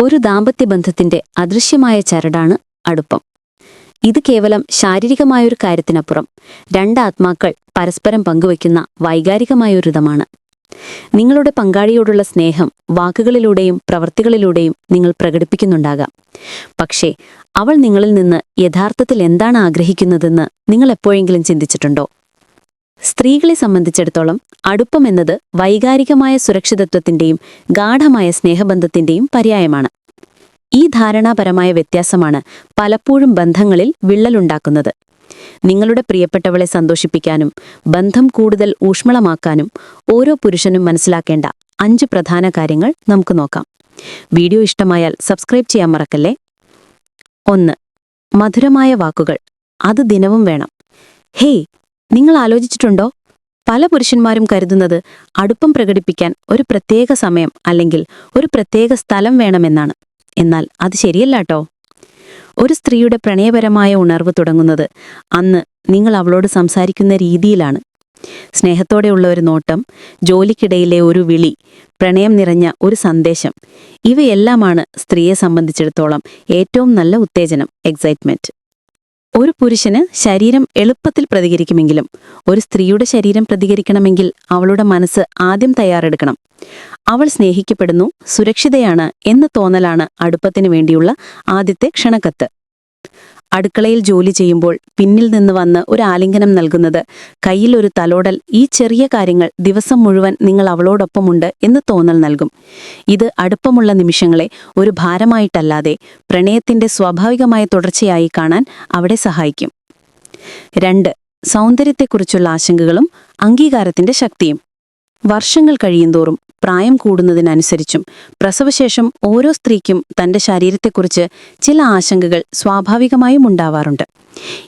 ഒരു ദാമ്പത്യബന്ധത്തിന്റെ അദൃശ്യമായ ചരടാണ് അടുപ്പം. ഇത് കേവലം ശാരീരികമായൊരു കാര്യത്തിനപ്പുറം രണ്ട് ആത്മാക്കൾ പരസ്പരം പങ്കുവയ്ക്കുന്ന വൈകാരികമായൊരിതമാണ് നിങ്ങളുടെ പങ്കാളിയോടുള്ള സ്നേഹം വാക്കുകളിലൂടെയും പ്രവൃത്തികളിലൂടെയും നിങ്ങൾ പ്രകടിപ്പിക്കുന്നുണ്ടാകാം. പക്ഷേ അവൾ നിങ്ങളിൽ നിന്ന് യഥാർത്ഥത്തിൽ എന്താണ് ആഗ്രഹിക്കുന്നതെന്ന് നിങ്ങൾ എപ്പോഴെങ്കിലും ചിന്തിച്ചിട്ടുണ്ടോ? സ്ത്രീകളെ സംബന്ധിച്ചിടത്തോളം അടുപ്പം എന്നത് വൈകാരികമായ സുരക്ഷിതത്വത്തിന്റെയും ഗാഠമായ സ്നേഹബന്ധത്തിന്റെയും പര്യായമാണ്. ഈ ധാരണാപരമായ വ്യത്യാസമാണ് പലപ്പോഴും ബന്ധങ്ങളിൽ വിള്ളലുണ്ടാക്കുന്നത്. നിങ്ങളുടെ പ്രിയപ്പെട്ടവളെ സന്തോഷിപ്പിക്കാനും ബന്ധം കൂടുതൽ ഊഷ്മളമാക്കാനും ഓരോ പുരുഷനും മനസ്സിലാക്കേണ്ട അഞ്ച് പ്രധാന കാര്യങ്ങൾ നമുക്ക് നോക്കാം. വീഡിയോ ഇഷ്ടമായാൽ സബ്സ്ക്രൈബ് ചെയ്യാൻ മറക്കല്ലേ? ഒന്ന് മധുരമായ വാക്കുകൾ. അത് ദിനവും വേണം. ഹേയ് നിങ്ങൾ ആലോചിച്ചിട്ടുണ്ടോ? പല പുരുഷന്മാരും കരുതുന്നത് അടുപ്പം പ്രകടിപ്പിക്കാൻ ഒരു പ്രത്യേക സമയം അല്ലെങ്കിൽ ഒരു പ്രത്യേക സ്ഥലം വേണമെന്നാണ്. എന്നാൽ അത് ശരിയല്ല കേട്ടോ. ഒരു സ്ത്രീയുടെ പ്രണയപരമായ ഉണർവ് തുടങ്ങുന്നത് അന്ന് നിങ്ങൾ അവളോട് സംസാരിക്കുന്ന രീതിയിലാണ്. സ്നേഹത്തോടെയുള്ള ഒരു നോട്ടം ജോലിക്കിടയിലെ ഒരു വിളി പ്രണയം നിറഞ്ഞ ഒരു സന്ദേശം ഇവയെല്ലാമാണ് സ്ത്രീയെ സംബന്ധിച്ചിടത്തോളം ഏറ്റവും നല്ല ഉത്തേജനം എക്സൈറ്റ്മെന്റ് ഒരു പുരുഷന് ശരീരം എളുപ്പത്തിൽ പ്രതികരിക്കുമെങ്കിലും ഒരു സ്ത്രീയുടെ ശരീരം പ്രതികരിക്കണമെങ്കിൽ അവളുടെ മനസ്സ് ആദ്യം തയ്യാറെടുക്കണം. അവൾ സ്നേഹിക്കപ്പെടുന്നു സുരക്ഷിതയാണ് എന്ന തോന്നലാണ് അടുപ്പത്തിന് വേണ്ടിയുള്ള ആദ്യത്തെ ക്ഷണക്കത്ത്. അടുക്കളയിൽ ജോലി ചെയ്യുമ്പോൾ പിന്നിൽ നിന്ന് വന്ന് ഒരു ആലിംഗനം നൽകുന്നത്. കയ്യിൽ ഒരു തലോടൽ ഈ ചെറിയ കാര്യങ്ങൾ ദിവസം മുഴുവൻ നിങ്ങൾ അവളോടൊപ്പമുണ്ട് എന്ന് തോന്നൽ നൽകും. ഇത് അടുപ്പമുള്ള നിമിഷങ്ങളെ ഒരു ഭാരമായിട്ടല്ലാതെ പ്രണയത്തിന്റെ സ്വാഭാവികമായ തുടർച്ചയായി കാണാൻ അവിടെ സഹായിക്കും. രണ്ട് സൗന്ദര്യത്തെക്കുറിച്ചുള്ള ആശങ്കകളും അംഗീകാരത്തിന്റെ ശക്തിയും. വർഷങ്ങൾ കഴിയുന്തോറും പ്രായം കൂടുന്നതിനനുസരിച്ചും പ്രസവശേഷം ഓരോ സ്ത്രീക്കും തന്റെ ശരീരത്തെക്കുറിച്ച് ചില ആശങ്കകൾ സ്വാഭാവികമായും ഉണ്ടാവാറുണ്ട്.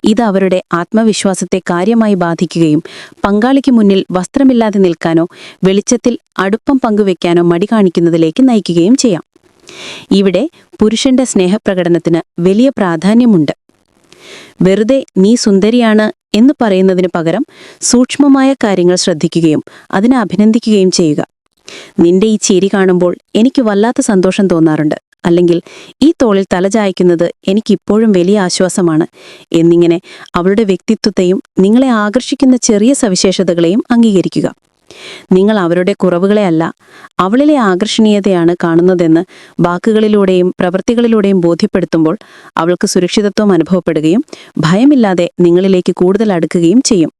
ഇത് അവരുടെ ആത്മവിശ്വാസത്തെ കാര്യമായി ബാധിക്കുകയും പങ്കാളിക്ക് മുന്നിൽ വസ്ത്രമില്ലാതെ നിൽക്കാനോ വെളിച്ചത്തിൽ അടുപ്പം പങ്കുവെക്കാനോ മടി കാണിക്കുന്നതിലേക്ക് നയിക്കുകയും ചെയ്യാം. ഇവിടെ പുരുഷന്റെ സ്നേഹപ്രകടനത്തിന് വലിയ പ്രാധാന്യമുണ്ട്. വെറുതെ നീ സുന്ദരിയാണ് എന്ന് പറയുന്നതിനു പകരം സൂക്ഷ്മമായ കാര്യങ്ങൾ ശ്രദ്ധിക്കുകയും അതിനെ അഭിനന്ദിക്കുകയും ചെയ്യുക. നിന്റെ ഈ ചിരി കാണുമ്പോൾ എനിക്ക് വല്ലാത്ത സന്തോഷം തോന്നാറുണ്ട്. അല്ലെങ്കിൽ ഈ തോളിൽ തലചായ്ക്കുന്നത് എനിക്കിപ്പോഴും വലിയ ആശ്വാസമാണ് എന്നിങ്ങനെ അവളുടെ വ്യക്തിത്വത്തെയും നിങ്ങളെ ആകർഷിക്കുന്ന ചെറിയ സവിശേഷതകളെയും അംഗീകരിക്കുക. നിങ്ങൾ അവരുടെ കുറവുകളെയല്ല അവളിലെ ആകർഷണീയതയാണ് കാണുന്നതെന്ന് വാക്കുകളിലൂടെയും പ്രവൃത്തികളിലൂടെയും ബോധ്യപ്പെടുത്തുമ്പോൾ അവൾക്ക് സുരക്ഷിതത്വം അനുഭവപ്പെടുകയും ഭയമില്ലാതെ നിങ്ങളിലേക്ക് കൂടുതൽ അടുക്കുകയും ചെയ്യും.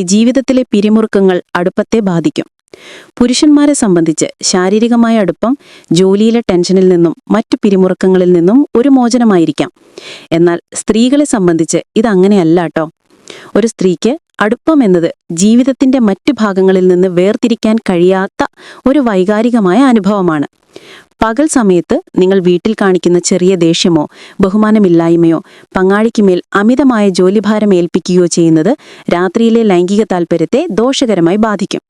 ജീവിതത്തിലെ പിരിമുറുക്കങ്ങൾ അടുപ്പത്തെ ബാധിക്കും. പുരുഷന്മാരെ സംബന്ധിച്ച് ശാരീരികമായ അടുപ്പം ജോലിയിലെ ടെൻഷനിൽ നിന്നും മറ്റു പിരിമുറുക്കങ്ങളിൽ നിന്നും ഒരു മോചനമായിരിക്കാം. എന്നാൽ സ്ത്രീകളെ സംബന്ധിച്ച് ഇതങ്ങനെയല്ല കേട്ടോ ഒരു സ്ത്രീക്ക് അടുപ്പം എന്നത് ജീവിതത്തിന്റെ മറ്റു ഭാഗങ്ങളിൽ നിന്ന് വേർതിരിക്കാൻ കഴിയാത്ത ഒരു വൈകാരികമായ അനുഭവമാണ്. പകൽ സമയത്ത് നിങ്ങൾ വീട്ടിൽ കാണിക്കുന്ന ചെറിയ ദേഷ്യമോ ബഹുമാനമില്ലായ്മയോ പങ്കാളിക്കുമേൽ അമിതമായ ജോലിഭാരം ഏൽപ്പിക്കുകയോ ചെയ്യുന്നത് രാത്രിയിലെ ലൈംഗിക താൽപ്പര്യത്തെ ദോഷകരമായി ബാധിക്കും.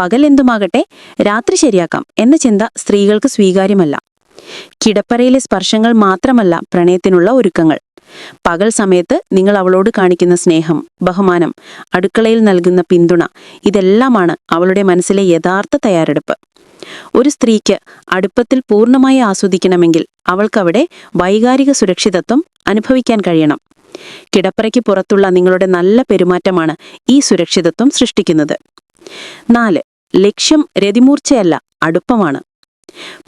പകൽ എന്തുമാകട്ടെ രാത്രി ശരിയാക്കാം എന്ന ചിന്ത സ്ത്രീകൾക്ക് സ്വീകാര്യമല്ല. കിടപ്പറയിലെ സ്പർശങ്ങൾ മാത്രമല്ല പ്രണയത്തിനുള്ള ഒരുക്കങ്ങൾ. പകൽ സമയത്ത് നിങ്ങൾ അവളോട് കാണിക്കുന്ന സ്നേഹം ബഹുമാനം അടുക്കളയിൽ നൽകുന്ന പിന്തുണ ഇതെല്ലാമാണ് അവളുടെ മനസ്സിലെ യഥാർത്ഥ തയ്യാറെടുപ്പ്. ഒരു സ്ത്രീക്ക് അടുപ്പത്തിൽ പൂർണമായി ആസ്വദിക്കണമെങ്കിൽ അവൾക്കവിടെ വൈകാരിക സുരക്ഷിതത്വം അനുഭവിക്കാൻ കഴിയണം. കിടപ്പറയ്ക്ക് പുറത്തുള്ള നിങ്ങളുടെ നല്ല പെരുമാറ്റമാണ് ഈ സുരക്ഷിതത്വം സൃഷ്ടിക്കുന്നത്. നാല് ലക്ഷ്യം രതിമൂർച്ചയല്ല അടുപ്പമാണ്.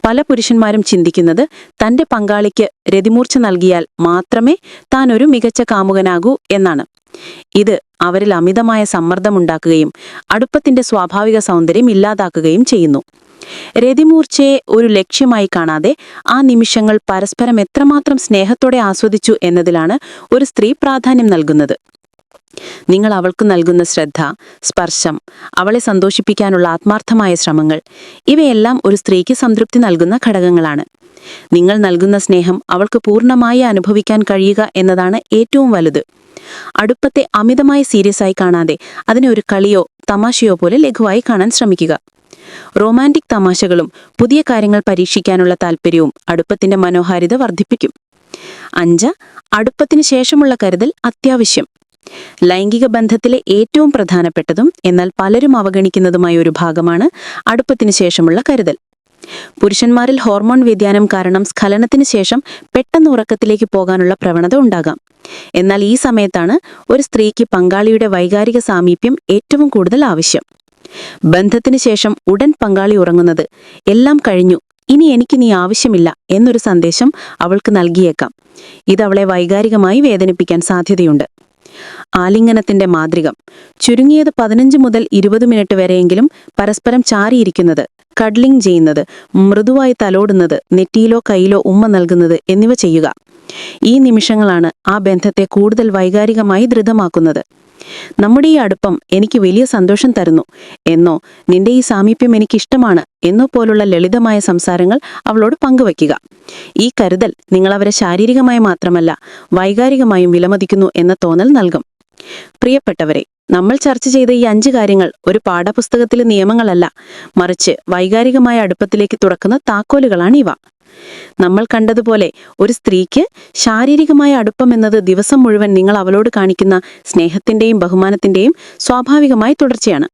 പല പുരുഷന്മാരും ചിന്തിക്കുന്നത് തന്റെ പങ്കാളിക്ക് രതിമൂർച്ച നൽകിയാൽ മാത്രമേ താൻ ഒരു മികച്ച കാമുകനാകൂ എന്നാണ്. ഇത് അവരിൽ അമിതമായ സമ്മർദ്ദമുണ്ടാക്കുകയും അടുപ്പത്തിന്റെ സ്വാഭാവിക സൗന്ദര്യം ഇല്ലാതാക്കുകയും ചെയ്യുന്നു. രതിമൂർച്ചയെ ഒരു ലക്ഷ്യമായി കാണാതെ ആ നിമിഷങ്ങൾ പരസ്പരം എത്രമാത്രം സ്നേഹത്തോടെ ആസ്വദിച്ചു എന്നതിലാണ് ഒരു സ്ത്രീ പ്രാധാന്യം നൽകുന്നത്. നിങ്ങൾ അവൾക്ക് നൽകുന്ന ശ്രദ്ധ സ്പർശം അവളെ സന്തോഷിപ്പിക്കാനുള്ള ആത്മാർത്ഥമായ ശ്രമങ്ങൾ ഇവയെല്ലാം ഒരു സ്ത്രീക്ക് സംതൃപ്തി നൽകുന്ന ഘടകങ്ങളാണ്. നിങ്ങൾ നൽകുന്ന സ്നേഹം അവൾക്ക് പൂർണമായി അനുഭവിക്കാൻ കഴിയുക എന്നതാണ് ഏറ്റവും വലുത്. അടുപ്പത്തെ അമിതമായി സീരിയസ് ആയി കാണാതെ അതിനെ ഒരു കളിയോ തമാശയോ പോലെ ലഘുവായി കാണാൻ ശ്രമിക്കുക. റൊമാന്റിക് തമാശകളും പുതിയ കാര്യങ്ങൾ പരീക്ഷിക്കാനുള്ള താല്പര്യവും അടുപ്പത്തിന്റെ മനോഹാരിത വർദ്ധിപ്പിക്കും. അഞ്ച് അടുപ്പത്തിന് ശേഷമുള്ള കരുതൽ അത്യാവശ്യം. ലൈംഗിക ബന്ധത്തിലെ ഏറ്റവും പ്രധാനപ്പെട്ടതും എന്നാൽ പലരും അവഗണിക്കുന്നതുമായ ഒരു ഭാഗമാണ് അടുപ്പത്തിന് ശേഷമുള്ള കരുതൽ. പുരുഷന്മാരിൽ ഹോർമോൺ വ്യതിയാനം കാരണം സ്ഖലനത്തിന് ശേഷം പെട്ടെന്ന് ഉറക്കത്തിലേക്ക് പോകാനുള്ള പ്രവണത ഉണ്ടാകാം. എന്നാൽ ഈ സമയത്താണ് ഒരു സ്ത്രീക്ക് പങ്കാളിയുടെ വൈകാരിക സാമീപ്യം ഏറ്റവും കൂടുതൽ ആവശ്യം. ബന്ധത്തിന് ശേഷം ഉടൻ പങ്കാളി ഉറങ്ങുന്നത് എല്ലാം കഴിഞ്ഞു ഇനി എനിക്ക് നീ ആവശ്യമില്ല എന്നൊരു സന്ദേശം അവൾക്ക് നൽകിയേക്കാം. ഇത് അവളെ വൈകാരികമായി വേദനിപ്പിക്കാൻ സാധ്യതയുണ്ട്. ആലിംഗനത്തിന്റെ മാതൃകം ചുരുങ്ങിയത് പതിനഞ്ച് മുതൽ ഇരുപത് മിനിറ്റ് വരെയെങ്കിലും പരസ്പരം ചാരിയിരിക്കുന്നത് കഡ്ലിംഗ് ചെയ്യുന്നത് മൃദുവായി തലോടുന്നത് നെറ്റിയിലോ കയ്യിലോ ഉമ്മ നൽകുന്നത് എന്നിവ ചെയ്യുക. ഈ നിമിഷങ്ങളാണ് ആ ബന്ധത്തെ കൂടുതൽ വൈകാരികമായി ദൃഢമാക്കുന്നത്. നമ്മുടെ ഈ അടുപ്പം എനിക്ക് വലിയ സന്തോഷം തരുന്നു. എന്നോ നിന്റെ ഈ സാമീപ്യം എനിക്കിഷ്ടമാണ് എന്നോ പോലുള്ള ലളിതമായ സംസാരങ്ങൾ അവളോട് പങ്കുവയ്ക്കുക. ഈ കരുതൽ നിങ്ങൾ അവരെ ശാരീരികമായി മാത്രമല്ല വൈകാരികമായും വിലമതിക്കുന്നു എന്ന തോന്നൽ നൽകും. പ്രിയപ്പെട്ടവരെ നമ്മൾ ചർച്ച ചെയ്ത ഈ അഞ്ച് കാര്യങ്ങൾ ഒരു പാഠപുസ്തകത്തിലെ നിയമങ്ങളല്ല മറിച്ച് വൈകാരികമായ അടുപ്പത്തിലേക്ക് തുറക്കുന്ന താക്കോലുകളാണ് ഇവ. നമ്മൾ കണ്ടതുപോലെ ഒരു സ്ത്രീക്ക് ശാരീരികമായ അടുപ്പം എന്നത് ദിവസം മുഴുവൻ നിങ്ങൾ അവളോട് കാണിക്കുന്ന സ്നേഹത്തിന്റെയും ബഹുമാനത്തിന്റെയും സ്വാഭാവികമായ തുടർച്ചയാണ്.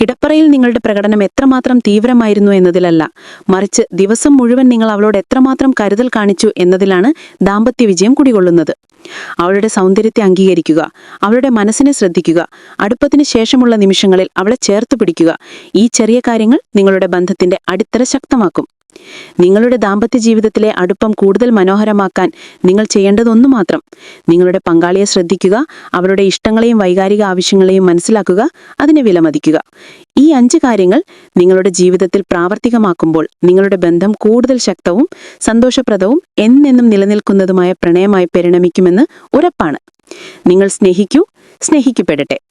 കിടപ്പറയിൽ നിങ്ങളുടെ പ്രകടനം എത്രമാത്രം തീവ്രമായിരുന്നു എന്നതിലല്ല. മറിച്ച് ദിവസം മുഴുവൻ നിങ്ങൾ അവളോട് എത്രമാത്രം കരുതൽ കാണിച്ചു എന്നതിലാണ് ദാമ്പത്യ വിജയം കുടികൊള്ളുന്നത്. അവളുടെ സൗന്ദര്യത്തെ അംഗീകരിക്കുക അവളുടെ മനസ്സിനെ ശ്രദ്ധിക്കുക അടുപ്പത്തിന് ശേഷമുള്ള നിമിഷങ്ങളിൽ അവളെ ചേർത്ത് പിടിക്കുക ഈ ചെറിയ കാര്യങ്ങൾ നിങ്ങളുടെ ബന്ധത്തിന്റെ അടിത്തറ ശക്തമാക്കും. നിങ്ങളുടെ ദാമ്പത്യ ജീവിതത്തിലെ അടുപ്പം കൂടുതൽ മനോഹരമാക്കാൻ നിങ്ങൾ ചെയ്യേണ്ടതൊന്നു മാത്രം നിങ്ങളുടെ പങ്കാളിയെ ശ്രദ്ധിക്കുക അവരുടെ ഇഷ്ടങ്ങളെയും വൈകാരിക ആവശ്യങ്ങളെയും മനസ്സിലാക്കുക അതിനെ വിലമതിക്കുക. ഈ അഞ്ച് കാര്യങ്ങൾ നിങ്ങളുടെ ജീവിതത്തിൽ പ്രാവർത്തികമാക്കുമ്പോൾ നിങ്ങളുടെ ബന്ധം കൂടുതൽ ശക്തവും സന്തോഷപ്രദവും എന്നെന്നും നിലനിൽക്കുന്നതുമായ പ്രണയമായി പരിണമിക്കുമെന്ന് ഉറപ്പാണ്. നിങ്ങൾ സ്നേഹിക്കൂ സ്നേഹിക്കപ്പെടട്ടെ.